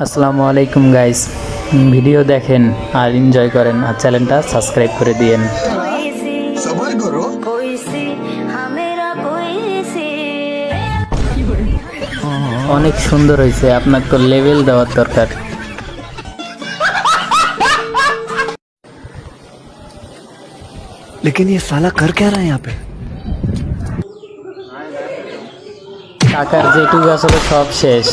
আসসালামু আলাইকুম guys video দেখেন আর এনজয় করেন আর চ্যানেলটা সাবস্ক্রাইব করে দিয়েন कोई सी सबर करो कोई सी हाँ मेरा कोई सी অনেক সুন্দর হয়েছে আপনার তো লেভেল দেওয়ার দরকার लेकिन ये साला कर क्या रहा है यहाँ पे টাকার যেটুকু আসলে সব শেষ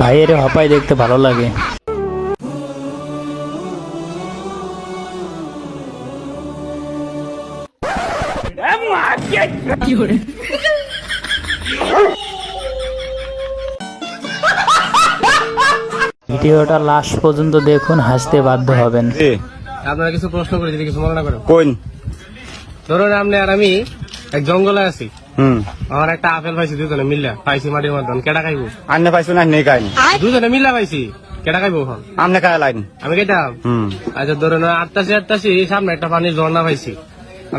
ভাইয়ের হপাই দেখতে ভালো লাগে। ভিডিওটা লাস্ট পর্যন্ত দেখুন হাসতে বাধ্য হবেন। আপনারা কিছু প্রশ্ন করে যদি কিছু মনে না করেন। কোন? ধরুন আপনি আর আমি এক জঙ্গলে আছি। হুম। আমার একটা আপেল পাইছি দুজনে মিল্লা পাইছি মাটির মাধ্যমে কেটা খাইবো? আন্নে পাইছো না নেই কাইন দুজনে মিল্লা পাইছি কেটা খাইবো এখন? আমনে খায় লাইন। আমি কেটাম হুম। আচ্ছা ধরুন আটটাশি আটটাশি সামনে একটা পানির ঝর্ণা পাইছি।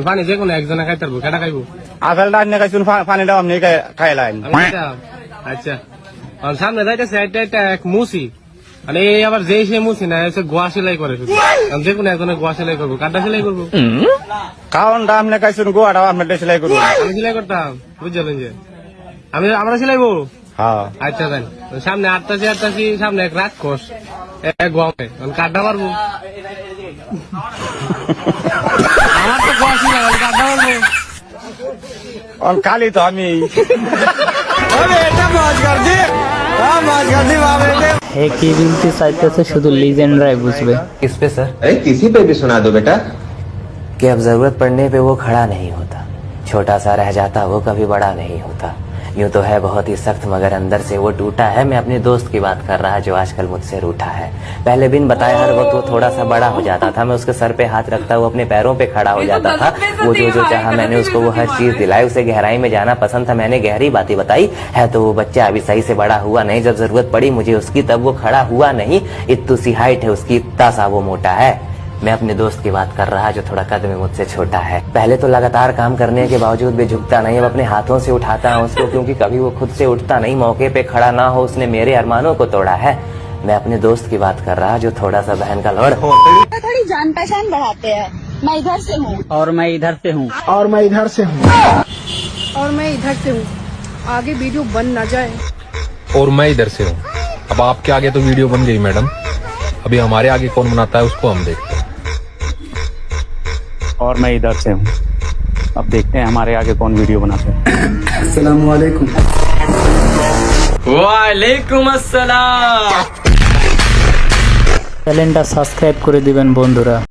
পানি যে কোনো একজনে খাইতে পারব কেটা খাইবো? আপেলটা আন্নে খাইছুন পানি দাও আমনে খায় লাইন। আচ্ছা। সামনে যাইতেছে একটা এক মুসি। মানে এই আবার যে সে মুসি না হচ্ছে গোয়া সেলাই করে শুধু যে কোনো একজনে গোয়া সেলাই করব। কাটা সেলাই করব? কারণটা আমনে খাইছুন গোয়াটা আমনে দেশলাই করুন আমি সেলাই করতাম বুঝলেন যে? আমি আমরা সেলাইবো? হ্যাঁ। আচ্ছা দেন। সামনে আটটাছি আটটাছি সামনে এক রাক্ষস এক গমে। কাড্ডা মারবো? আমার তো না আমি কাড্ডা মারবো? কালি তো আমি। হে কি বলতে চাইতেছে শুধু লিজেন্ডরাই বুঝবে किस पे सर अरे किसी पे भी सुना दो बेटा कि अब जरूरत पड़ने पे वो खड़ा नहीं होता छोटा सा रह जाता वो कभी बड़ा नहीं होता यूँ तो है बहुत ही सख्त मगर अंदर से वो टूटा है। मैं अपने दोस्त की बात कर रहा जो आजकल मुझसे रूठा है। पहले बिन बताए हर वक्त वो थोड़ा सा बड़ा हो जाता था। मैं उसके सर पे हाथ रखता वो अपने पैरों पे खड़ा हो जाता था। वो जो जो चाहा मैंने उसको वो हर चीज़ दिलाई उसे गहराई में जाना पसंद था। मैंने गहरी बातें बताई है तो वो बच्चा अभी सही से बड़ा हुआ नहीं। जब ज़रूरत पड़ी मुझे उसकी तब वो खड़ा हुआ नहीं। इतू सी हाइट है उसकी इतना सा वो मोटा है। मैं अपने दोस्त की बात कर रहा जो थोड़ा कद में मुझसे छोटा है। पहले तो लगातार काम करने के बावजूद भी झुकता नहीं अब अपने हाथों से उठाता हूँ उसको क्योंकि कभी वो खुद से उठता नहीं मौके पे खड़ा ना हो उसने मेरे अरमानों को तोड़ा है। मैं अपने दोस्त की बात कर रहा जो थोड़ा सा बहन का लड़ थोड़ी जान पहचान बढ़ाते हैं। मैं इधर से हूँ। और मैं इधर से हूँ। और मैं इधर से हूँ। और मैं इधर से हूँ। आगे वीडियो बन ना जाए। और मैं इधर से हूँ। अब आपके आगे तो वीडियो बन गई मैडम। अभी हमारे आगे कौन बनाता है उसको हम देखते हैं। और मैं इधर से हूँ अब देखते हैं हमारे आगे कौन वीडियो बनाते हैं চ্যানেলটা সাবস্ক্রাইব করে দিবেন বন্ধুরা